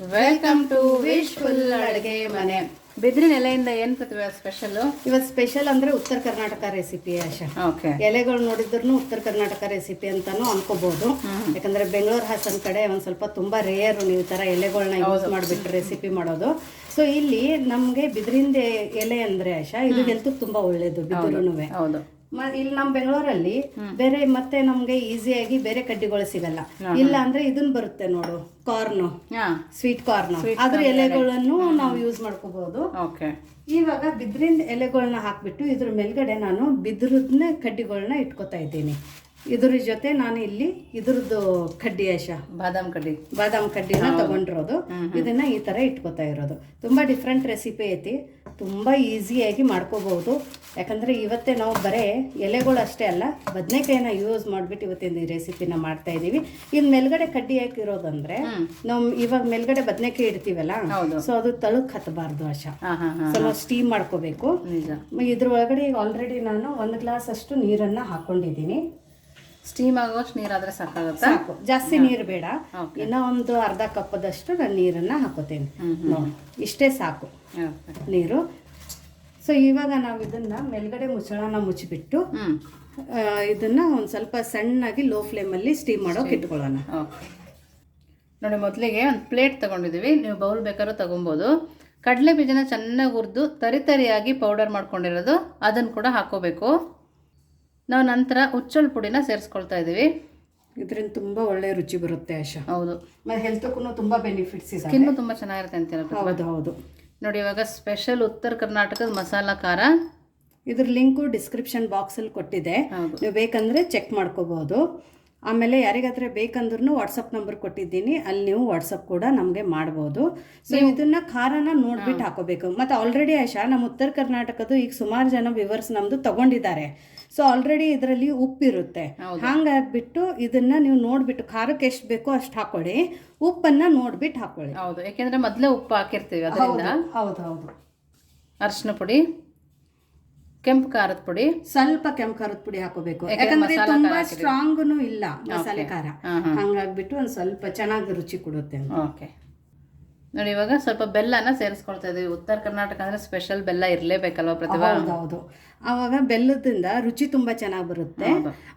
Welcome to wishful ಅಡುಗೆ ಮನೆ. ಬಿದಿರಿನ ಎಲೆಯಿಂದ ಏನ್ ಪ್ರತಿಭೆ ಸ್ಪೆಷಲ್ ಇವತ್ತು ಸ್ಪೆಷಲ್ ಅಂದ್ರೆ ಉತ್ತರ ಕರ್ನಾಟಕ ರೆಸಿಪಿ ಆಶಾ. ಓಕೆ ಎಲೆಗಳು ನೋಡಿದ್ರು ಉತ್ತರ ಕರ್ನಾಟಕ ರೆಸಿಪಿ ಅಂತಾನು ಅನ್ಕೋಬಹುದು ಯಾಕಂದ್ರೆ ಬೆಂಗಳೂರು ಹಾಸನ್ ಕಡೆ ಒಂದ್ ಸ್ವಲ್ಪ ತುಂಬಾ ರೇರ್ ನೀವು ತರ ಎಲೆಗಳನ್ನ ಯೂಸ್ ಮಾಡ್ಬಿಟ್ಟು ರೆಸಿಪಿ ಮಾಡೋದು. ಸೊ ಇಲ್ಲಿ ನಮ್ಗೆ ಬಿದಿರಿಂದ ಎಲೆ ಅಂದ್ರೆ ಆಶಾ ಇದು ಹೆಲ್ತ್ ತುಂಬಾ ಒಳ್ಳೇದು ಬಿದಿರುನುವೆ. ಹೌದು. ಇಲ್ಲಿ ನಮ್ಮ ಬೆಂಗಳೂರಲ್ಲಿ ಬೇರೆ ಮತ್ತೆ ನಮ್ಗೆ ಈಸಿಯಾಗಿ ಬೇರೆ ಕಡ್ಡಿಗಳು ಸಿಗಲ್ಲ. ಇಲ್ಲ ಅಂದ್ರೆ ಇದನ್ ಬರುತ್ತೆ ನೋಡು ಕಾರ್ನ್. ಸ್ವೀಟ್ ಕಾರ್ನ್ ಅದ್ರ ಎಲೆಗಳನ್ನು ನಾವು ಯೂಸ್ ಮಾಡ್ಕೋಬಹುದು ಇವಾಗ ಬಿದ್ರಿನ ಎಲೆಗಳನ್ನ ಹಾಕ್ಬಿಟ್ಟು ಇದ್ರ ಮೇಲ್ಗಡೆ ನಾನು ಬಿದ್ರದ್ನ ಕಡ್ಡಿಗಳನ್ನ ಇಟ್ಕೋತಾ ಇದ್ದೀನಿ. ಇದ್ರ ಜೊತೆ ನಾನು ಇಲ್ಲಿ ಇದ್ರದ್ದು ಕಡ್ಡಿ ಆಶ ಬಾದಾಮ್ ಕಡ್ಡಿ. ಬಾದಾಮ್ ಕಡ್ಡಿನ ತಗೊಂಡಿರೋದು. ಇದನ್ನ ಈ ತರ ಇಟ್ಕೋತಾ ಇರೋದು. ತುಂಬಾ ಡಿಫ್ರೆಂಟ್ ರೆಸಿಪಿ ಐತಿ. ತುಂಬಾ ಈಸಿಯಾಗಿ ಮಾಡ್ಕೋಬಹುದು. ಯಾಕಂದ್ರೆ ಇವತ್ತೇ ನಾವು ಬರೇ ಎಲೆಗಳು ಅಷ್ಟೇ ಅಲ್ಲ ಬದನೆಕಾಯಿನ ಯೂಸ್ ಮಾಡ್ಬಿಟ್ಟು ಇವತ್ತಿನ ಈ ರೆಸಿಪಿನ ಮಾಡ್ತಾ ಇದೀವಿ ಇನ್ ಮೇಲ್ಗಡೆ ಕಡ್ಡಿ ಹಾಕಿರೋದಂದ್ರೆ ನಾವು ಇವಾಗ ಮೇಲ್ಗಡೆ ಬದನೆಕಾಯಿ ಇಡ್ತೀವಲ್ಲ. ಸೊ ಅದು ತಳಕ್ ಹತ್ತಬಾರ್ದು ಅಶ ಸೊ ನಾವು ಸ್ಟೀಮ್ ಮಾಡ್ಕೋಬೇಕು. ಇದ್ರ ಒಳಗಡೆ ಈಗ ಆಲ್ರೆಡಿ ನಾನು ಒಂದು ಗ್ಲಾಸ್ ಅಷ್ಟು ನೀರನ್ನ ಹಾಕೊಂಡಿದ್ದೀನಿ. ಸ್ಟೀಮ್ ಆಗೋಷ್ಟು ನೀರಾದ್ರೆ ಸಾಕಾಗುತ್ತೆ? ಸಾಕು. ಜಾಸ್ತಿ ನೀರು ಬೇಡ. ಇನ್ನೂ ಒಂದು ಅರ್ಧ ಕಪ್ಪದಷ್ಟು ನಾನು ನೀರನ್ನ ಹಾಕೋತೀನಿ. ನೋಡಿ. ಇಷ್ಟೇ ಸಾಕು. ನೀರು. ಸೊ ಇವಾಗ ನಾವು ಇದನ್ನ ಮೇಲ್ಗಡೆ ಮುಚ್ಚಳನ ಮುಚ್ಚಿಬಿಟ್ಟು ಇದನ್ನು ಇದನ್ನ ಒಂದು ಸ್ವಲ್ಪ ಸಣ್ಣಾಗಿ ಲೋ ಫ್ಲೇಮಲ್ಲಿ ಸ್ಟೀಮ್ ಮಾಡೋಕೆ ಇಟ್ಕೊಳ್ಳೋಣ. ನೋಡಿ ಮೊದಲಿಗೆ ಒಂದು ಪ್ಲೇಟ್ ತೊಗೊಂಡಿದ್ದೀವಿ ನೀವು ಬೌಲ್ ಬೇಕಾದ್ರೂ ತೊಗೊಬೋದು. ಕಡಲೆ ಬೀಜನ ಚೆನ್ನಾಗಿ ಹುರಿದು ತರಿತರಿಯಾಗಿ ಪೌಡರ್ ಮಾಡ್ಕೊಂಡಿರೋದು. ಅದನ್ನು ಕೂಡ ಹಾಕೋಬೇಕು. ನಾವು ನಂತರ ಹುಚ್ಚಳು ಪುಡಿನ ಸೇರಿಸ್ಕೊಳ್ತಾ ಇದ್ದೀವಿ. ಇದರಿಂದ ತುಂಬಾ ಒಳ್ಳೆ ರುಚಿ ಬರುತ್ತೆ ಆಶಾ. ಹೌದು. ಮತ್ತೆ ಹೆಲ್ತ್ಗೂ ತುಂಬಾ ಬೆನಿಫಿಟ್ಸ್ ಇದೆ. ಸ್ಕಿನ್ನು ತುಂಬ ಚೆನ್ನಾಗಿರುತ್ತೆ ಹೇಳಿ ಹೌದು ಹೌದು. ನೋಡಿ ಇವಾಗ ಸ್ಪೆಷಲ್ ಉತ್ತರ ಕರ್ನಾಟಕದ ಮಸಾಲ ಖಾರ. ಇದ್ರ ಲಿಂಕು ಡಿಸ್ಕ್ರಿಪ್ಷನ್ ಬಾಕ್ಸಲ್ಲಿ ಕೊಟ್ಟಿದೆ. ನೀವು ಬೇಕಂದ್ರೆ ಚೆಕ್ ಮಾಡ್ಕೋಬೋದು. ಆಮೇಲೆ ಯಾರಿಗಾದ್ರೆ ಬೇಕಂದ್ರೂ ವಾಟ್ಸಪ್ ನಂಬರ್ ಕೊಟ್ಟಿದ್ದೀನಿ. ಅಲ್ಲಿ ನೀವು ವಾಟ್ಸಪ್ ಕೂಡ ನಮಗೆ ಮಾಡ್ಬೋದು. ಸೊ ಇದನ್ನ ಖಾರನ ನೋಡ್ಬಿಟ್ಟು ಹಾಕೋಬೇಕು. ಮತ್ತೆ ಆಲ್ರೆಡಿ ಆಶಾ ನಮ್ಮ ಉತ್ತರ ಕರ್ನಾಟಕದ ಈಗ ಸುಮಾರು ಜನ ವಿವರ್ಸ್ ನಮ್ದು ತಗೊಂಡಿದ್ದಾರೆ. ಸೊ ಆಲ್ರೆಡಿ ಇದರಲ್ಲಿ ಉಪ್ಪಿರುತ್ತೆ. ಹಂಗಾಗ್ಬಿಟ್ಟು ಇದನ್ನ ನೀವು ನೋಡ್ಬಿಟ್ಟು ಖಾರಕ್ಕೆ ಎಷ್ಟು ಬೇಕೋ ಅಷ್ಟು ಹಾಕೊಳ್ಳಿ. ಉಪ್ಪನ್ನ ನೋಡ್ಬಿಟ್ಟು ಹಾಕೊಳ್ಳಿ. ಹೌದು. ಯಾಕೆಂದ್ರೆ ಮೊದಲೇ ಉಪ್ಪು ಹಾಕಿರ್ತೀವಿ ಅದರಿಂದ. ಹೌದು ಹೌದು ಅರಿಶಿನ ಪುಡಿ ಕೆಂಪು ಖಾರದ ಪುಡಿ. ಸ್ವಲ್ಪ ಕೆಂಪು ಖಾರದ ಪುಡಿ ಹಾಕೋಬೇಕು. ಯಾಕಂದ್ರೆ ತುಂಬಾ ಸ್ಟ್ರಾಂಗ್. ಇಲ್ಲ ಮಸಾಲೆ ಖಾರ. ಹಂಗಾಗ್ಬಿಟ್ಟು ಒಂದ್ ಸ್ವಲ್ಪ ಚೆನ್ನಾಗಿ ರುಚಿ ಕೊಡುತ್ತೆ. ಓಕೆ. ನೋಡಿ ಇವಾಗ ಸ್ವಲ್ಪ ಬೆಲ್ಲನ ಸೇರಿಸ್ಕೊಳ್ತಾ ಇದೀವಿ. ಉತ್ತರ ಕರ್ನಾಟಕ ಅಂದ್ರೆ ಸ್ಪೆಷಲ್ ಬೆಲ್ಲ ಇರಲೇಬೇಕಲ್ವಾ ಪ್ರತಿಭಾ? ಹೌದೌದು ಆವಾಗ ಬೆಲ್ಲದಿಂದ ರುಚಿ ತುಂಬಾ ಚೆನ್ನಾಗಿ ಬರುತ್ತೆ.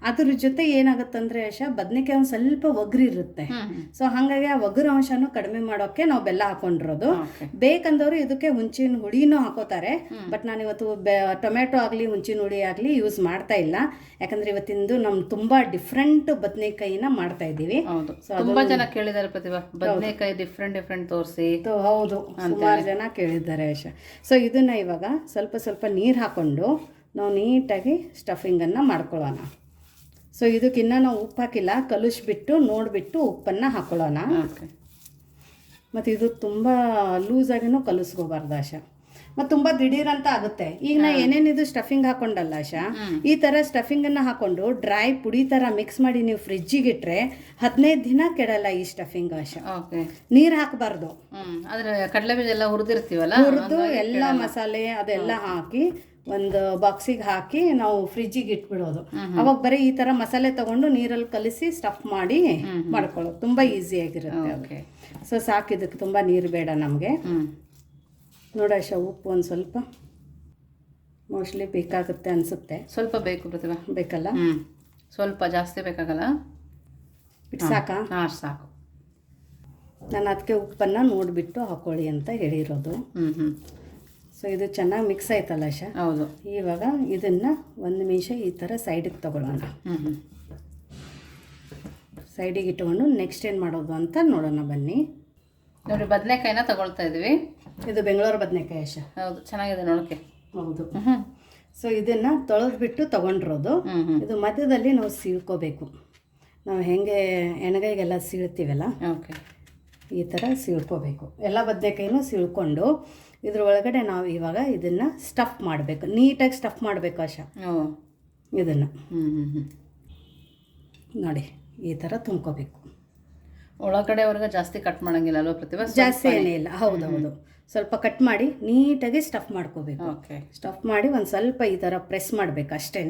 ಅದ್ರ ಜೊತೆ ಏನಾಗುತ್ತಂದ್ರೆ ಯಶ ಬದ್ನೆಕಾಯಿ ಒಂದ್ ಸ್ವಲ್ಪ ಒಗ್ರಿ ಇರುತ್ತೆ. ಸೊ ಹಂಗಾಗಿ ಆ ಒಗ್ರ ಅಂಶನು ಕಡಿಮೆ ಮಾಡೋಕೆ ನಾವು ಬೆಲ್ಲ ಹಾಕೊಂಡಿರೋದು. ಬೇಕಂದವರು ಇದಕ್ಕೆ ಹುಂಚಿನ ಹುಳಿನೂ ಹಾಕೋತಾರೆ. ಬಟ್ ನಾನು ಇವತ್ತು ಬೆ ಟೊಮೆಟೊ ಆಗಲಿ ಹುಂಚಿನ ಹುಳಿ ಆಗಲಿ ಯೂಸ್ ಮಾಡ್ತಾ ಇಲ್ಲ. ಯಾಕಂದ್ರೆ ಇವತ್ತಿಂದು ನಮ್ ತುಂಬಾ ಡಿಫ್ರೆಂಟ್ ಬದನೆಕಾಯಿನ ಮಾಡ್ತಾ ಇದ್ದೀವಿ. ತುಂಬಾ ಜನ ಕೇಳಿದ್ದಾರೆ ಪ್ರತಿಭಾ. ಬದನೆಕಾಯಿ ಡಿಫ್ರೆಂಟ್ ಡಿಫ್ರೆಂಟ್ ತೋರಿಸಿ. ಹೌದು. ಸುಮಾರು ಜನ ಕೇಳಿದ್ದಾರೆ ಯಶ. ಸೊ ಇದನ್ನ ಇವಾಗ ಸ್ವಲ್ಪ ಸ್ವಲ್ಪ ನೀರು ಹಾಕೊಂಡು ನಾವು ನೀಟಾಗಿ ಸ್ಟಫಿಂಗನ್ನು ಮಾಡ್ಕೊಳ್ಳೋಣ. ಸೊ ಇದಕ್ಕಿನ್ನ ನಾವು ಉಪ್ಪು ಹಾಕಿಲ್ಲ ಕಲಿಸ್ಬಿಟ್ಟು ನೋಡಿಬಿಟ್ಟು ಉಪ್ಪನ್ನು ಹಾಕೊಳ್ಳೋಣ. ಮತ್ತು ಇದು ತುಂಬ ಲೂಸಾಗಿನೂ ಕಲಿಸ್ಕೋಬಾರ್ದು ಆಶಾ. ಮತ್ತು ತುಂಬ ದಿಢೀರಂತ ಆಗುತ್ತೆ. ಈಗ ನಾ ಏನೇನಿದು ಸ್ಟಫಿಂಗ್ ಹಾಕೊಂಡಲ್ಲ ಆಶಾ? ಈ ಥರ ಸ್ಟಫಿಂಗನ್ನು ಹಾಕೊಂಡು ಡ್ರೈ ಪುಡಿ ಥರ ಮಿಕ್ಸ್ ಮಾಡಿ ನೀವು ಫ್ರಿಜ್ಜಿಗೆ ಇಟ್ಟರೆ ಹದಿನೈದು ದಿನ ಕೆಡಲ್ಲ ಈ ಸ್ಟಫಿಂಗ್ ಆಶಾ. ನೀರು ಹಾಕಬಾರ್ದು. ಕಡಲೆ ಬೀಜ ಎಲ್ಲ ಹುರಿದಿರ್ತೀವಲ್ಲ ಹುರಿದು ಎಲ್ಲ ಮಸಾಲೆ ಅದೆಲ್ಲ ಹಾಕಿ ಒಂದು ಬಾಕ್ಸಿಗೆ ಹಾಕಿ ನಾವು ಫ್ರಿಜ್ಜಿಗೆ ಇಟ್ಬಿಡೋದು. ಅವಾಗ ಬರೀ ಈ ತರ ಮಸಾಲೆ ತಗೊಂಡು ನೀರಲ್ಲಿ ಕಲಿಸಿ ಸ್ಟಫ್ ಮಾಡಿ ಮಾಡ್ಕೊಳ್ಳೋದು. ತುಂಬಾ ಈಸಿ ಆಗಿರುತ್ತೆ ಸೊ ಸಾಕಿದಕ್ಕೆ ತುಂಬಾ ನೀರು ಬೇಡ ನಮಗೆ. ನೋಡ ನೋಡಶ ಉಪ್ಪು ಒಂದು ಸ್ವಲ್ಪ. ಮೋಸ್ಟ್ಲಿ ಬೇಕಾಗುತ್ತೆ ಅನ್ಸುತ್ತೆ. ಸ್ವಲ್ಪ ಬೇಕು ಪ್ರತಿಭಾ. ಬೇಕಲ್ಲ? ಸ್ವಲ್ಪ ಜಾಸ್ತಿ ಬೇಕಾಗಲ್ಲ? ಸಾಕಾ? ಹಾ ಸಾಕು. ನಾನು ಅದಕ್ಕೆ ಉಪ್ಪನ್ನು ನೋಡಿಬಿಟ್ಟು ಹಾಕೊಳ್ಳಿ ಅಂತ ಹೇಳಿರೋದು. ಹ್ಞೂ ಹ್ಮ್. ಸೊ ಇದು ಚೆನ್ನಾಗಿ ಮಿಕ್ಸ್ ಆಯ್ತಲ್ಲ ಶಾ ಹೌದು. ಇವಾಗ ಇದನ್ನ ಒಂದು ನಿಮಿಷ ಈ ಥರ ಸೈಡಿಗೆ ತಗೊಳ್ಳೋಣ ಸೈಡಿಗೆ ಇಟ್ಕೊಂಡು ನೆಕ್ಸ್ಟ್ ಏನು ಮಾಡೋದು ಅಂತ ನೋಡೋಣ ಬನ್ನಿ. ನೋಡಿ ಬದನೆಕಾಯಿನ ತಗೊಳ್ತಾ ಇದೀವಿ. ಇದು ಬೆಂಗಳೂರು ಬದನೆಕಾಯಿ ಅಶ ಹೌದು ಚೆನ್ನಾಗಿದೆ ನೋಡಕ್ಕೆ ಹೌದು. ಸೊ ಇದನ್ನ ತೊಳೆದ್ಬಿಟ್ಟು ತಗೊಂಡಿರೋದು. ಇದು ಮಧ್ಯದಲ್ಲಿ ನಾವು ಸೀಳ್ಕೋಬೇಕು. ನಾವು ಹೆಂಗೆ ಎಣಗೈಗೆಲ್ಲ ಸೀಳ್ತೀವಲ್ಲ? ಓಕೆ. ಈ ಥರ ಸೀಳ್ಕೋಬೇಕು. ಎಲ್ಲ ಬದನೆಕಾಯಿನೂ ಸೀಳ್ಕೊಂಡು ಇದ್ರ ಒಳಗಡೆ ನಾವು ಇವಾಗ ಇದನ್ನ ಸ್ಟಫ್ ಮಾಡಬೇಕು. ನೀಟಾಗಿ ಸ್ಟಫ್ ಮಾಡಬೇಕು ಆಶ. ಇದನ್ನು. ಹ್ಮ್ ಹ್ಮ್ ಹ್ಮ್. ನೋಡಿ ಈ ಥರ ತುಂಬ್ಕೋಬೇಕು. ಒಳಗಡೆವರೆಗೆ ಜಾಸ್ತಿ ಕಟ್ ಮಾಡೋಂಗಿಲ್ಲ ಅಲ್ವಾ ಪ್ರತಿಭಾ? ಜಾಸ್ತಿ ಏನೇ ಇಲ್ಲ ಹೌದೌದು ಸ್ವಲ್ಪ ಕಟ್ ಮಾಡಿ ನೀಟಾಗಿ ಸ್ಟಫ್ ಮಾಡ್ಕೋಬೇಕು. ಓಕೆ. ಸ್ಟಫ್ ಮಾಡಿ ಒಂದು ಸ್ವಲ್ಪ ಈ ಥರ ಪ್ರೆಸ್ ಮಾಡಬೇಕು ಅಷ್ಟೇ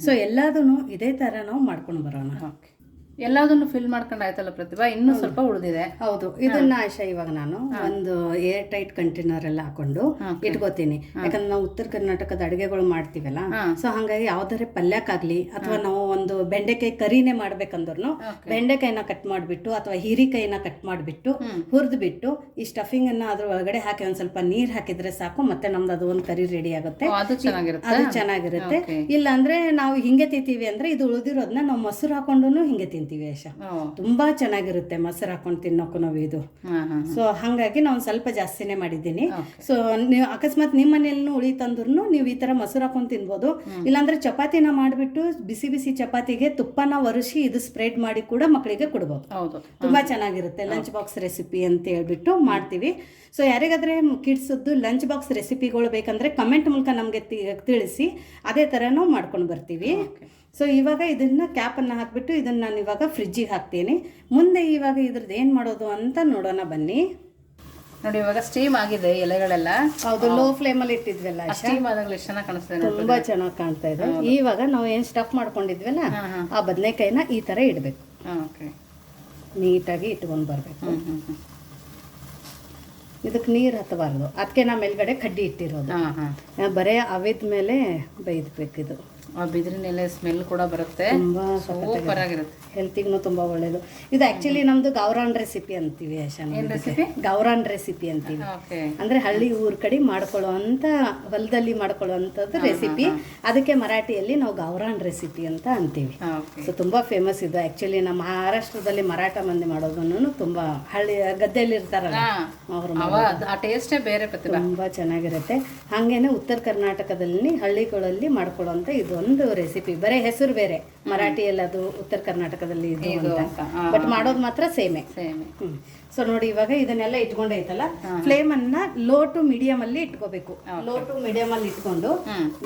ಸೊ ಎಲ್ಲದೂ ಇದೇ ಥರ ನಾವು ಮಾಡ್ಕೊಂಡು ಬರೋಣ. ಓಕೆ. ಎಲ್ಲದನ್ನು ಫಿಲ್ ಮಾಡ್ಕೊಂಡು ಆಯ್ತಲ್ಲ ಪ್ರತಿಭಾ? ಇನ್ನೂ ಸ್ವಲ್ಪ ಉಳಿದಿದೆ. ಹೌದು. ಇದನ್ನ ಆಶಾ ಇವಾಗ ನಾನು ಒಂದು ಏರ್ ಟೈಟ್ ಕಂಟೈನರ್ ಎಲ್ಲ ಹಾಕೊಂಡು ಇಟ್ಕೋತೀನಿ. ಯಾಕಂದ್ರೆ ನಾವು ಉತ್ತರ ಕರ್ನಾಟಕದ ಅಡುಗೆಗಳು ಮಾಡ್ತೀವಲ್ಲ ಸೊ ಹಂಗಾಗಿ ಯಾವ್ದಾರೆ ಪಲ್ಯಕ್ಕಾಗ್ಲಿ ಅಥವಾ ನಾವು ಒಂದು ಬೆಂಡೆಕಾಯಿ ಕರಿನೇ ಮಾಡ್ಬೇಕಂದ್ರೂ ಬೆಂಡೆಕಾಯಿನ ಕಟ್ ಮಾಡಿಬಿಟ್ಟು ಅಥವಾ ಹೀರಿಕಾಯಿನ ಕಟ್ ಮಾಡಿಬಿಟ್ಟು ಹುರಿದು ಬಿಟ್ಟು ಈ ಸ್ಟಫಿಂಗ್ ಅನ್ನ ಅದ್ರ ಒಳಗಡೆ ಹಾಕಿ ಒಂದ್ ಸ್ವಲ್ಪ ನೀರ್ ಹಾಕಿದ್ರೆ ಸಾಕು ಮತ್ತೆ ನಮ್ದು ಅದು ಒಂದು ಕರಿ ರೆಡಿ ಆಗುತ್ತೆ. ಅದು ಚೆನ್ನಾಗಿರುತ್ತೆ? ಅದು ಚೆನ್ನಾಗಿರುತ್ತೆ. ಇಲ್ಲ ಅಂದ್ರೆ ನಾವು ಹಿಂಗೆ ತಿಂತೀವಿ ಅಂದ್ರೆ ಇದು ಉಳಿದಿರೋದನ್ನ ನಾವು ಮೊಸರು ಹಾಕೊಂಡು ಹಿಂಗೆ ತಿಂತೀವಿ. ಆಶಾ ಓ. ತುಂಬಾ ಚೆನ್ನಾಗಿರುತ್ತೆ ಮೊಸರು ಹಾಕೊಂಡು ತಿನ್ನೋಕು ನಾವು ಇದು. ಸೊ ಹಾಗಾಗಿ ನಾನು ಸ್ವಲ್ಪ ಜಾಸ್ತಿನೇ ಮಾಡಿದ್ದೀನಿ. ಸೊ ನೀವು ಅಕಸ್ಮಾತ್ ನಿಮ್ಮ ಮನೇಲಿ ಉಳಿ ತಂದ್ರು ನೀವು ಈ ತರ ಮೊಸರು ಹಾಕೊಂಡು ತಿನ್ಬೋದು. ಇಲ್ಲಾಂದ್ರೆ ಚಪಾತಿನ ಮಾಡಿಬಿಟ್ಟು ಬಿಸಿ ಬಿಸಿ ಚಪಾತಿಗೆ ತುಪ್ಪನ ಒರೆಸಿ ಇದು ಸ್ಪ್ರೆಡ್ ಮಾಡಿ ಕೂಡ ಮಕ್ಕಳಿಗೆ ಕೊಡ್ಬೋದು. ಹೌದು. ತುಂಬಾ ಚೆನ್ನಾಗಿರುತ್ತೆ ಲಂಚ್ ಬಾಕ್ಸ್ ರೆಸಿಪಿ ಅಂತ ಹೇಳ್ಬಿಟ್ಟು ಮಾಡ್ತೀವಿ. ಸೊ ಯಾರಿಗಾದ್ರೆ ಕಿಡ್ಸದ್ದು ಲಂಚ್ ಬಾಕ್ಸ್ ರೆಸಿಪಿಗಳು ಬೇಕಂದ್ರೆ ಕಮೆಂಟ್ ಮೂಲಕ ನಮಗೆ ತಿಳಿಸಿ. ಅದೇ ಥರನೂ ಮಾಡ್ಕೊಂಡು ಬರ್ತೀವಿ. ಸೊ ಇವಾಗ ಇದನ್ನ ಕ್ಯಾಪನ್ನು ಹಾಕ್ಬಿಟ್ಟು ಇದನ್ನ ನಾನು ಇವಾಗ ಫ್ರಿಜ್ಜಿಗೆ ಹಾಕ್ತೀನಿ. ಮುಂದೆ ಇವಾಗ ಇದ್ರದ್ದು ಏನು ಮಾಡೋದು ಅಂತ ನೋಡೋಣ ಬನ್ನಿ. ನೋಡಿ ಇವಾಗ ಸ್ಟೀಮ್ ಆಗಿದೆ ಎಲೆಗಳೆಲ್ಲ. ಹೌದು ಲೋ ಫ್ಲೇಮಲ್ಲಿ ಇಟ್ಟಿದ್ವಲ್ಲ ಸ್ಟೀಮ್ ಆದಾಗಲೇ ಎಷ್ಟು ಚೆನ್ನಾಗಿ ಕಾಣಿಸ್ತದೆ ತುಂಬಾ ಚೆನ್ನಾಗಿ ಕಾಣ್ತಾ ಇದೆ. ಇವಾಗ ನಾವು ಏನು ಸ್ಟಫ್ ಮಾಡ್ಕೊಂಡಿದ್ವಲ್ಲ ಆ ಬದನೆಕಾಯಿನ ಈ ಥರ ಇಡಬೇಕು. ಓಕೆ ನೀಟಾಗಿ ಇಟ್ಕೊಂಡು ಬರಬೇಕು. ಇದಕ್ಕೆ ನೀರು ಹತ್ತಬಾರ್ದು. ಅದಕ್ಕೆ ನಾ ಮೇಲ್ಗಡೆ ಕಡ್ಡಿ ಇಟ್ಟಿರೋದು. ಬರೀ ಅವಿದ ಮೇಲೆ ಬೈದ್ಬೇಕಿದು ಇದು ಬಿದಿರಿನ ಎಲೆ ಸ್ಮೆಲ್ ಕೂಡ ಬರುತ್ತೆ. ತುಂಬಾ ಸೂಪರ್ ಆಗಿರುತ್ತೆ. ಹೆಲ್ತಿಗೂ ತುಂಬಾ ಒಳ್ಳೇದು. ಇದು ಆಕ್ಚುಲಿ ನಮ್ದು ಗೌರಾನ್ ರೆಸಿಪಿ ಅಂತೀವಿ. ಗೌರಾನ್ ರೆಸಿಪಿ ಅಂತೀವಿ. ಅಂದ್ರೆ ಹಳ್ಳಿ ಊರ್ ಕಡೆ ಮಾಡ್ಕೊಳ್ಳೋ ಅಂತ ಹೊಲದಲ್ಲಿ ಮಾಡ್ಕೊಳ್ಳೋ ಅಂಥದ್ದು ರೆಸಿಪಿ ಅದಕ್ಕೆ ಮರಾಠಿಯಲ್ಲಿ ನಾವು ಗೌರಾನ್ ರೆಸಿಪಿ ಅಂತ ಅಂತೀವಿ. ಸೊ ತುಂಬಾ ಫೇಮಸ್ ಇದು. ಆಕ್ಚುಲಿ ನಮ್ಮ ಮಹಾರಾಷ್ಟ್ರದಲ್ಲಿ ಮರಾಠ ಮಂದಿ ಮಾಡೋದನ್ನು ತುಂಬಾ ಹಳ್ಳಿ ಗದ್ದೆಯಲ್ಲಿ ಇರ್ತಾರಲ್ಲ ಅವರು ಟೇಸ್ಟೇ ಬೇರೆ ತುಂಬಾ ಚೆನ್ನಾಗಿರುತ್ತೆ. ಹಾಗೇನೆ ಉತ್ತರ ಕರ್ನಾಟಕದಲ್ಲಿ ಹಳ್ಳಿಗಳಲ್ಲಿ ಮಾಡ್ಕೊಳ್ಳೋಂಥ ಇದು ಒಂದು ರೆಸಿಪಿ ಬರೀ ಹೆಸರು ಬೇರೆ. ಮರಾಠಿಯಲ್ಲಿ ಅದು ಉತ್ತರ ಕರ್ನಾಟಕದಲ್ಲಿ ಇದು ಅಂತ. ಬಟ್ ಮಾಡೋದು ಮಾತ್ರ ಸೇಮೆ ಸೇಮ್ ಸೊ ನೋಡಿ ಇವಾಗ ಇದನ್ನೆಲ್ಲ ಇಟ್ಕೊಂಡೈತಲ್ಲ ಫ್ಲೇಮ್ ಅನ್ನ ಲೋ ಟು ಮೀಡಿಯಂ ಅಲ್ಲಿ ಇಟ್ಕೋಬೇಕು. ಲೋ ಟು ಮೀಡಿಯಂ ಅಲ್ಲಿ ಇಟ್ಕೊಂಡು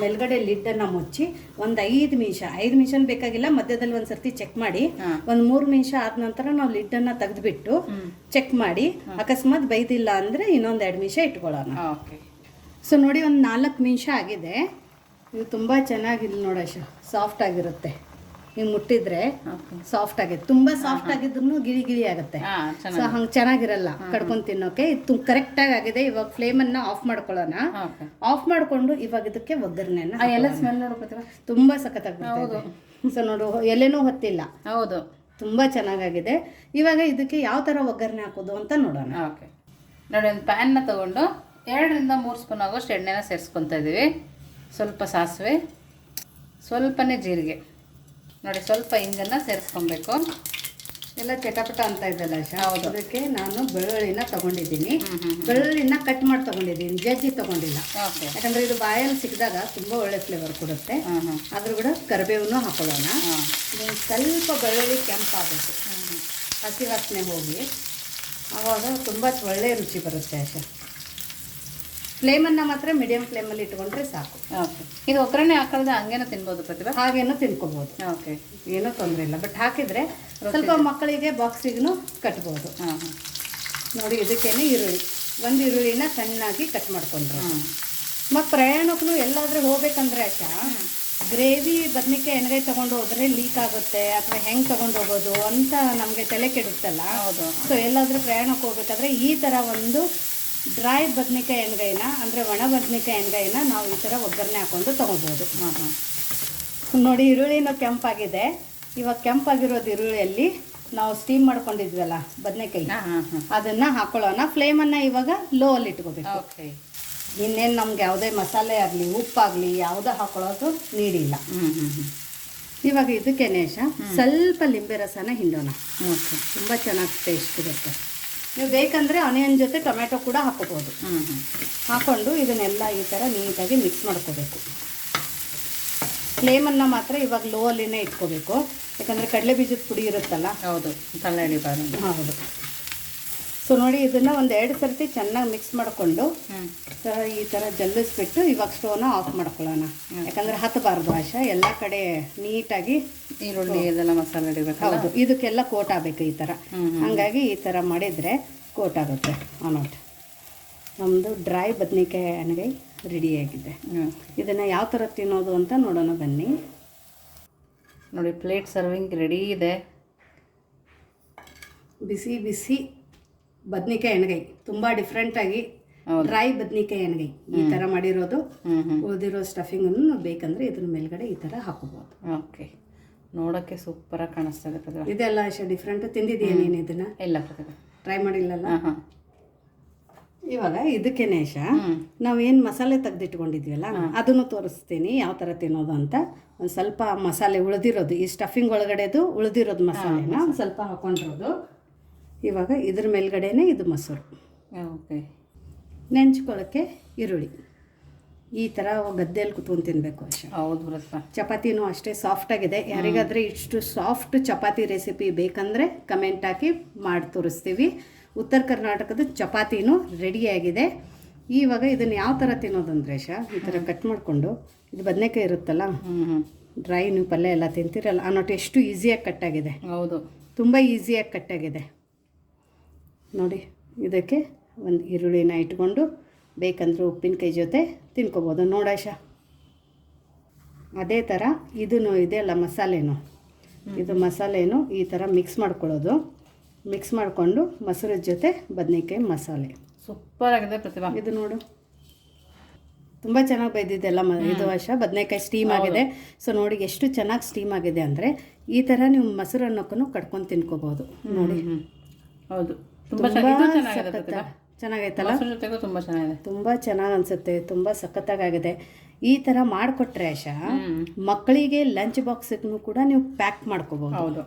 ಮೇಲ್ಗಡೆ ಲಿಡ್ ಅನ್ನ ಮುಚ್ಚಿ ಒಂದ್ ಐದು ನಿಮಿಷ ಐದು ನಿಮಿಷ ಬೇಕಾಗಿಲ್ಲ ಮಧ್ಯದಲ್ಲಿ ಒಂದ್ಸರ್ತಿ ಚೆಕ್ ಮಾಡಿ. ಒಂದ್ ಮೂರು ನಿಮಿಷ ಆದ ನಂತರ ನಾವು ಲಿಡ್ ಅನ್ನ ತೆಗೆದ್ಬಿಟ್ಟು ಚೆಕ್ ಮಾಡಿ. ಅಕಸ್ಮಾತ್ ಬೈದಿಲ್ಲ ಅಂದ್ರೆ ಇನ್ನೊಂದ್ ಎರಡು ನಿಮಿಷ ಇಟ್ಕೊಳ್ಳೋಣ. ಸೊ ನೋಡಿ ಒಂದು ನಾಲ್ಕು ನಿಮಿಷ ಆಗಿದೆ. ಇದು ತುಂಬ ಚೆನ್ನಾಗಿಲ್ಲ ನೋಡಶ ಸಾಫ್ಟ್ ಆಗಿರುತ್ತೆ. ನೀವು ಮುಟ್ಟಿದ್ರೆ ಸಾಫ್ಟ್ ಆಗಿದೆ. ತುಂಬಾ ಸಾಫ್ಟ್ ಆಗಿದ್ರು ಗಿಳಿ ಗಿಳಿ ಆಗುತ್ತೆ. ಸೊ ಹಂಗ್ ಚೆನ್ನಾಗಿರಲ್ಲ. ಕಡ್ಕೊಂಡು ತಿನ್ನೋಕೆ. ಇದು ಕರೆಕ್ಟಾಗಿ ಆಗಿದೆ. ಇವಾಗ ಫ್ಲೇಮ್ ಅನ್ನ ಆಫ್ ಮಾಡ್ಕೊಳ್ಳೋಣ. ಆಫ್ ಮಾಡಿಕೊಂಡು ಇವಾಗ ಇದಕ್ಕೆ ಒಗ್ಗರಣೆನ ಸ್ಮೆಲ್ ಪ್ರತಿಭಾ ತುಂಬ ಸಖತ್ತಾಗ್ಬಿಡ್ತಾ ಸೊ ನೋಡು ಎಲೆನೂ ಹೊತ್ತಿಲ್ಲ. ಹೌದು. ತುಂಬಾ ಚೆನ್ನಾಗಾಗಿದೆ ಇವಾಗ ಇದಕ್ಕೆ ಯಾವ ತರ ಒಗ್ಗರಣೆ ಹಾಕೋದು ಅಂತ ನೋಡೋಣ. ಓಕೆ ನೋಡಿ ಒಂದು ಪ್ಯಾನ್ನ ತಗೊಂಡು ಎರಡರಿಂದ ಮೂರು ಸ್ಪೂನ್ ಆಗೋಷ್ಟು ಎಣ್ಣೆನ ಸೇರಿಸ್ಕೊತಾ ಇದ್ದೀವಿ ಸ್ವಲ್ಪ ಸಾಸಿವೆ ಸ್ವಲ್ಪನೇ ಜೀರಿಗೆ. ನೋಡಿ ಸ್ವಲ್ಪ ಹಿಂಗನ್ನು ಸೇರಿಸ್ಕೊಬೇಕು. ಎಲ್ಲ ಚಟಪಟ ಅಂತ ಇದೆಲ್ಲ ಆಶಾ? ಹೌದು. ಅದಕ್ಕೆ ನಾನು ಬೆಳ್ಳುಳ್ಳಿನ ತಗೊಂಡಿದ್ದೀನಿ. ಬೆಳ್ಳುಳ್ಳಿನ ಕಟ್ ಮಾಡಿ ತಗೊಂಡಿದ್ದೀನಿ. ಜಜ್ಜಿ ತಗೊಂಡಿಲ್ಲ. ಯಾಕಂದ್ರೆ ಇದು ಬಾಯಲ್ಲಿ ಸಿಕ್ಕಿದಾಗ ತುಂಬ ಒಳ್ಳೆ ಫ್ಲೇವರ್ ಕೊಡುತ್ತೆ. ಹಾಂ ಹಾಂ ಆದ್ರೂ ಕೂಡ ಕರಿಬೇವನ್ನು ಹಾಕೊಳ್ಳೋಣ. ಸ್ವಲ್ಪ ಬೆಳ್ಳುಳ್ಳಿ ಕೆಂಪಾಗಬೇಕು. ಹಸಿ ವಾಸನೆ ಹೋಗಿ. ಆವಾಗ ತುಂಬ ಒಳ್ಳೆ ರುಚಿ ಬರುತ್ತೆ ಆಶಾ. ಫ್ಲೇಮನ್ನು ಮಾತ್ರ ಮೀಡಿಯಂ ಫ್ಲೇಮಲ್ಲಿ ಇಟ್ಕೊಂಡ್ರೆ ಸಾಕು. ಓಕೆ. ಇದು ಒಗ್ಗರಣೆ ಹಾಕಲ್ದೆ ಹಂಗೇನು ತಿನ್ಬೋದು ಪ್ರತಿಭಾ? ಹಾಗೇನು ತಿನ್ಕೋಬೋದು. ಓಕೆ. ಏನೂ ತೊಂದರೆ ಇಲ್ಲ. ಬಟ್ ಹಾಕಿದರೆ ಸ್ವಲ್ಪ ಮಕ್ಕಳಿಗೆ ಬಾಕ್ಸಿಗೂ ಕಟ್ಬೋದು. ಹಾಂ ಹಾಂ. ನೋಡಿ ಇದಕ್ಕೇನೆ ಈರುಳ್ಳಿ. ಒಂದು ಈರುಳ್ಳಿನ ಸಣ್ಣಾಗಿ ಕಟ್ ಮಾಡ್ಕೊಂಡ್ರು. ಹಾಂ. ಮತ್ತು ಪ್ರಯಾಣಕ್ಕೂ ಎಲ್ಲಾದರೂ ಹೋಗ್ಬೇಕಂದ್ರೆ ಅಕ್ಕ ಗ್ರೇವಿ ಬದ್ನಿಕಾಯಿ ಎಣ್ಣೆ ತೊಗೊಂಡು ಹೋದ್ರೆ ಲೀಕ್ ಆಗುತ್ತೆ ಅಥವಾ ಹೆಂಗೆ ತೊಗೊಂಡು ಹೋಗೋದು ಅಂತ ನಮಗೆ ತಲೆ ಕೆಡುತ್ತಲ್ಲ? ಹೌದು. ಸೊ ಎಲ್ಲಾದರೂ ಪ್ರಯಾಣಕ್ಕೆ ಹೋಗ್ಬೇಕಾದ್ರೆ ಈ ಥರ ಒಂದು ಡ್ರೈ ಬದನೆಕಾಯಿ ಎಣ್ಗಾಯಿನ ಅಂದರೆ ಒಣ ಬದನೆಕಾಯಿ ಎಣ್ಗಾಯಿನ ನಾವು ಈ ಥರ ಒಗ್ಗರಣೆ ಹಾಕೊಂಡು ತೊಗೋಬೋದು. ಹಾಂ ಹಾಂ. ನೋಡಿ ಈರುಳ್ಳಿನೂ ಕೆಂಪಾಗಿದೆ. ಇವಾಗ ಕೆಂಪಾಗಿರೋದು ಈರುಳ್ಳಿಯಲ್ಲಿ ನಾವು ಸ್ಟೀಮ್ ಮಾಡ್ಕೊಂಡಿದ್ವಲ್ಲ ಬದನೆಕಾಯಿ ಅದನ್ನು ಹಾಕೊಳ್ಳೋಣ. ಫ್ಲೇಮನ್ನು ಇವಾಗ ಲೋ ಅಲ್ಲಿ ಇಟ್ಕೋಬೇಕು. ಓಕೆ. ಇನ್ನೇನು ನಮ್ಗೆ ಯಾವುದೇ ಮಸಾಲೆ ಆಗಲಿ ಉಪ್ಪಾಗಲಿ ಯಾವುದೇ ಹಾಕೊಳ್ಳೋದು ನೀಡಿಲ್ಲ. ಇವಾಗ ಇದಕ್ಕೇನೆ ನೇಷ ಸ್ವಲ್ಪ ಲಿಂಬೆ ರಸನ ಹಿಂಡೋಣ. ಓಕೆ. ತುಂಬ ಚೆನ್ನಾಗಿ ಟೇಸ್ಟ್ ಇರುತ್ತೆ. ನೀವು ಬೇಕಂದರೆ ಆನಿಯನ್ ಜೊತೆ ಟೊಮೆಟೊ ಕೂಡ ಹಾಕೋಬೋದು ಹಾಕೊಂಡು ಇದನ್ನೆಲ್ಲ ಈ ಥರ ನೀಟಾಗಿ ಮಿಕ್ಸ್ ಮಾಡ್ಕೋಬೇಕು. ಫ್ಲೇಮನ್ನು ಮಾತ್ರ ಇವಾಗ ಲೋ ಅಲ್ಲಿನೇ ಇಟ್ಕೋಬೇಕು. ಯಾಕಂದರೆ ಕಡಲೆ ಬೀಜದ ಪುಡಿ ಇರುತ್ತಲ್ಲ? ಹೌದು ತಲೆ ಹಿಡಿಬಾರ್ದು ಹೌದು. ಸೊ ನೋಡಿ ಇದನ್ನು ಒಂದು ಎರಡು ಸರ್ತಿ ಚೆನ್ನಾಗಿ ಮಿಕ್ಸ್ ಮಾಡಿಕೊಂಡು ಈ ಥರ ಜಲ್ಲಿಸ್ಬಿಟ್ಟು ಇವಾಗ ಸ್ಟೋವ್ನ ಆಫ್ ಮಾಡ್ಕೊಳ್ಳೋಣ. ಯಾಕಂದರೆ ಹತ್ತಬಾರ್ದು ಆಶಾ. ಎಲ್ಲ ಕಡೆ ನೀಟಾಗಿ ಈರುಳ್ಳಿ ಇದೆಲ್ಲ ಮಸಾಲೆ ಹಿಡಿಬೇಕಲ್ಲ ಹೌದು. ಇದಕ್ಕೆಲ್ಲ ಕೋಟ್ ಆಗಬೇಕು ಈ ಥರ. ಹಂಗಾಗಿ ಈ ಥರ ಮಾಡಿದರೆ ಕೋಟ್ ಆಗುತ್ತೆ ಅಮೌಂಟ್ ನಮ್ಮದು ಡ್ರೈ ಬದನೆಕಾಯಿ ಎಣ್ಣೆಗಾಯಿ ರೆಡಿಯಾಗಿದೆ ಇದನ್ನು ಯಾವ ಥರ ತಿನ್ನೋದು ಅಂತ ನೋಡೋಣ ಬನ್ನಿ. ನೋಡಿ ಪ್ಲೇಟ್ ಸರ್ವಿಂಗ್ ರೆಡಿ ಇದೆ. ಬಿಸಿ ಬಿಸಿ ಬದ್ನಿಕಾಯಿ ಎಣ್ಗೈ ತುಂಬ ಡಿಫ್ರೆಂಟಾಗಿ. ಡ್ರೈ ಬದ್ನಿಕಾಯಿ ಎಣ್ಗಾಯಿ ಈ ಥರ ಮಾಡಿರೋದು. ಉಳಿದಿರೋ ಸ್ಟಫಿಂಗನ್ನು ಬೇಕಂದರೆ ಇದ್ರ ಮೇಲ್ಗಡೆ ಈ ಥರ ಹಾಕೋಬೋದು. ಓಕೆ. ನೋಡೋಕ್ಕೆ ಸೂಪರಾಗಿ ಕಾಣಿಸ್ತಾ ಇದೆ ಪ್ರತಿಭಾ ಇದೆಲ್ಲ ಇಷ್ಟ ಡಿಫ್ರೆಂಟ್ ತಿಂದಿದೀಯ ನೀನು ಇದನ್ನ? ಇಲ್ಲ ಪ್ರತಿಭಾ. ಟ್ರೈ ಮಾಡಿಲ್ಲಲ್ಲ? ಹಾಂ ಇವಾಗ ಇದಕ್ಕೇನೆ ಇಶ ನಾವು ನಾವೇನು ಮಸಾಲೆ ತೆಗೆದಿಟ್ಕೊಂಡಿದ್ವಲ್ಲ ಅದನ್ನು ತೋರಿಸ್ತೀನಿ ಯಾವ ಥರ ತಿನ್ನೋದು ಅಂತ. ಒಂದು ಸ್ವಲ್ಪ ಮಸಾಲೆ ಉಳಿದಿರೋದು ಈ ಸ್ಟಫಿಂಗ್ ಒಳಗಡೆದು ಉಳಿದಿರೋದು ಮಸಾಲೆನ ಒಂದು ಸ್ವಲ್ಪ ಹಾಕೊಂಡಿರೋದು. ಇವಾಗ ಇದ್ರ ಮೇಲ್ಗಡೆನೆ ಇದು ಮೊಸರು. ಓಕೆ. ನೆಂಚ್ಕೊಳ್ಳೋಕ್ಕೆ ಈರುಳ್ಳಿ. ಈ ಥರ ಗದ್ದೆಯಲ್ಲಿ ಕುತ್ಕೊಂಡು ತಿನ್ನಬೇಕು ಅಷ್ಟೇ ಹೌದು ಚಪಾತಿನೂ ಅಷ್ಟೇ ಸಾಫ್ಟ್ ಆಗಿದೆ. ಯಾರಿಗಾದ್ರೆ ಇಷ್ಟು ಸಾಫ್ಟ್ ಚಪಾತಿ ರೆಸಿಪಿ ಬೇಕಂದರೆ ಕಮೆಂಟ್ ಹಾಕಿ ಮಾಡಿ ತೋರಿಸ್ತೀವಿ. ಉತ್ತರ ಕರ್ನಾಟಕದ ಚಪಾತಿನೂ ರೆಡಿಯಾಗಿದೆ ಇವಾಗ ಇದನ್ನು ಯಾವ ಥರ ತಿನ್ನೋದಂದ್ರೆ ಶಾ ಈ ಥರ ಕಟ್ ಮಾಡಿಕೊಂಡು. ಇದು ಬದನೆಕಾಯಿ ಇರುತ್ತಲ್ಲ? ಡ್ರೈ ನೀವು ಪಲ್ಯ ಎಲ್ಲ ತಿಂತೀರಲ್ಲ? ಅನ್ನೋಟ್ಟು ಎಷ್ಟು ಈಸಿಯಾಗಿ ಕಟ್ಟಾಗಿದೆ ಹೌದು. ತುಂಬ ಈಸಿಯಾಗಿ ಕಟ್ಟಾಗಿದೆ ನೋಡಿ ಇದಕ್ಕೆ ಒಂದು ಈರುಳ್ಳಿನ ಇಟ್ಕೊಂಡು ಬೇಕಂದ್ರೆ ಉಪ್ಪಿನಕಾಯಿ ಜೊತೆ ತಿನ್ಕೋಬೋದು. ನೋಡಾಶ ಅದೇ ಥರ ಇದನ್ನು ಇದೆಯಲ್ಲ ಮಸಾಲೆನು. ಇದು ಮಸಾಲೆನು ಈ ಥರ ಮಿಕ್ಸ್ ಮಾಡ್ಕೊಳ್ಳೋದು. ಮಿಕ್ಸ್ ಮಾಡಿಕೊಂಡು ಮೊಸರು ಜೊತೆ ಬದನೆಕಾಯಿ ಮಸಾಲೆ. ಸೂಪರ್ ಆಗಿದೆ ಪ್ರತಿಭಾ. ಇದು ನೋಡು. ತುಂಬ ಚೆನ್ನಾಗಿ ಬೈದಿದ್ದೆಲ್ಲ ಮ ಇದು ವರ್ಷ ಬದನೆಕಾಯಿ ಸ್ಟೀಮ್ ಆಗಿದೆ. ಸೊ ನೋಡಿ ಎಷ್ಟು ಚೆನ್ನಾಗಿ ಸ್ಟೀಮ್ ಆಗಿದೆ ಅಂದರೆ ಈ ಥರ ನೀವು ಮೊಸರು ಅನ್ನೋಕ್ಕೂ ಕಡ್ಕೊಂಡು ತಿನ್ಕೋಬೋದು. ನೋಡಿ. ಹೌದು. ತುಂಬ ಚೆನ್ನಾಗೈತಲ್ಲ? ಜೊತೆಗೂ ತುಂಬ ಚೆನ್ನಾಗಿದೆ. ತುಂಬ ಚೆನ್ನಾಗಿ ಅನಿಸುತ್ತೆ ತುಂಬ ಸಖತ್ತಾಗಿದೆ ಈ ಥರ ಮಾಡಿಕೊಟ್ರೆ ಆಶಾ ಮಕ್ಕಳಿಗೆ ಲಂಚ್ ಬಾಕ್ಸಿಗೂ ಕೂಡ ನೀವು ಪ್ಯಾಕ್ ಮಾಡ್ಕೋಬಹುದು ಹೌದು.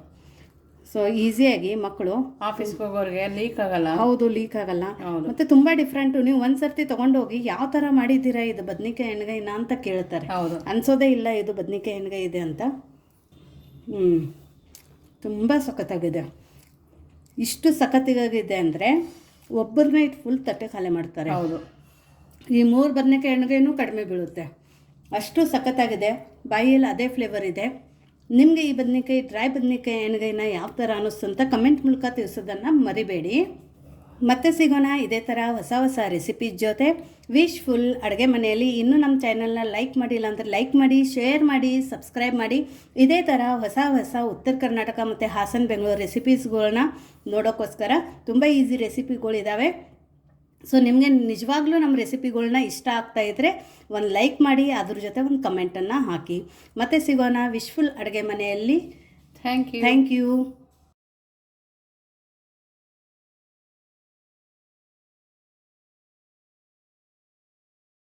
ಸೊ ಈಸಿಯಾಗಿ ಮಕ್ಕಳು ಆಫೀಸ್ಗೆ ಹೋಗೋರಿಗೆ ಲೀಕ್ ಆಗಲ್ಲ. ಹೌದು ಲೀಕ್ ಆಗಲ್ಲ. ಮತ್ತೆ ತುಂಬಾ ಡಿಫ್ರೆಂಟ್. ನೀವು ಒಂದ್ಸರ್ತಿ ತಗೊಂಡೋಗಿ ಯಾವ ತರ ಮಾಡಿದ್ದೀರಾ ಇದು ಬದ್ನಿಕಾಯಿ ಎಣ್ಗೈನ ಅಂತ ಕೇಳ್ತಾರೆ. ಹೌದು. ಅನ್ಸೋದೇ ಇಲ್ಲ ಇದು ಬದ್ನಿಕಾಯಿ ಎಣ್ಗಾಯಿ ಇದೆ ಅಂತ. ಹ್ಞೂ ತುಂಬ ಸಖತ್ತಾಗಿದೆ. ಇಷ್ಟು ಸಖತ್ತಿಗಾಗಿದೆ ಅಂದರೆ ಒಬ್ಬರನ್ನ ಇಟ್ಟು ಫುಲ್ ತಟ್ಟೆ ಖಾಲಿ ಮಾಡ್ತಾರೆ. ಹೌದು. ಈ ಮೂರು ಬದನೆಕಾಯಿ ಎಣ್ಣೆಗೇನು ಕಡಿಮೆ ಬೀಳುತ್ತೆ. ಅಷ್ಟು ಸಖತ್ತಾಗಿದೆ. ಬಾಯಿಯಲ್ಲಿ ಅದೇ ಫ್ಲೇವರ್ ಇದೆ. ನಿಮಗೆ ಈ ಬದನೆಕಾಯಿ ಡ್ರೈ ಬದನೆಕಾಯಿ ಎಣ್ಣೆಗೈನ ಯಾವ ಥರ ಅನ್ನಿಸ್ತು ಅಂತ ಕಮೆಂಟ್ ಮೂಲಕ ತಿಳಿಸೋದನ್ನು ಮರಿಬೇಡಿ. ಮತ್ತೆ ಸಿಗೋಣ ಇದೇ ಥರ ಹೊಸ ಹೊಸ ರೆಸಿಪಿ ಜೊತೆ. ವಿಶ್ ಫುಲ್ ಅಡುಗೆ ಮನೆಯಲ್ಲಿ. ಇನ್ನೂ ನಮ್ಮ ಚಾನಲ್ನ ಲೈಕ್ ಮಾಡಿಲ್ಲ ಅಂದರೆ ಲೈಕ್ ಮಾಡಿ ಶೇರ್ ಮಾಡಿ ಸಬ್ಸ್ಕ್ರೈಬ್ ಮಾಡಿ. ಇದೇ ಥರ ಹೊಸ ಹೊಸ ಉತ್ತರ ಕರ್ನಾಟಕ ಮತ್ತು ಹಾಸನ ಬೆಂಗಳೂರು ರೆಸಿಪೀಸ್ಗಳನ್ನ ನೋಡೋಕ್ಕೋಸ್ಕರ ತುಂಬ ಈಸಿ ರೆಸಿಪಿಗಳಿದ್ದಾವೆ ಸೊ ನಿಮಗೆ ನಿಜವಾಗ್ಲೂ ನಮ್ಮ ರೆಸಿಪಿಗಳನ್ನ ಇಷ್ಟ ಆಗ್ತಾ ಇದ್ದರೆ ಒಂದು ಲೈಕ್ ಮಾಡಿ ಅದ್ರ ಜೊತೆ ಒಂದು ಕಮೆಂಟನ್ನು ಹಾಕಿ. ಮತ್ತೆ ಸಿಗೋಣ ವಿಶ್ಫುಲ್ ಅಡುಗೆ ಮನೆಯಲ್ಲಿ. Thank you thank you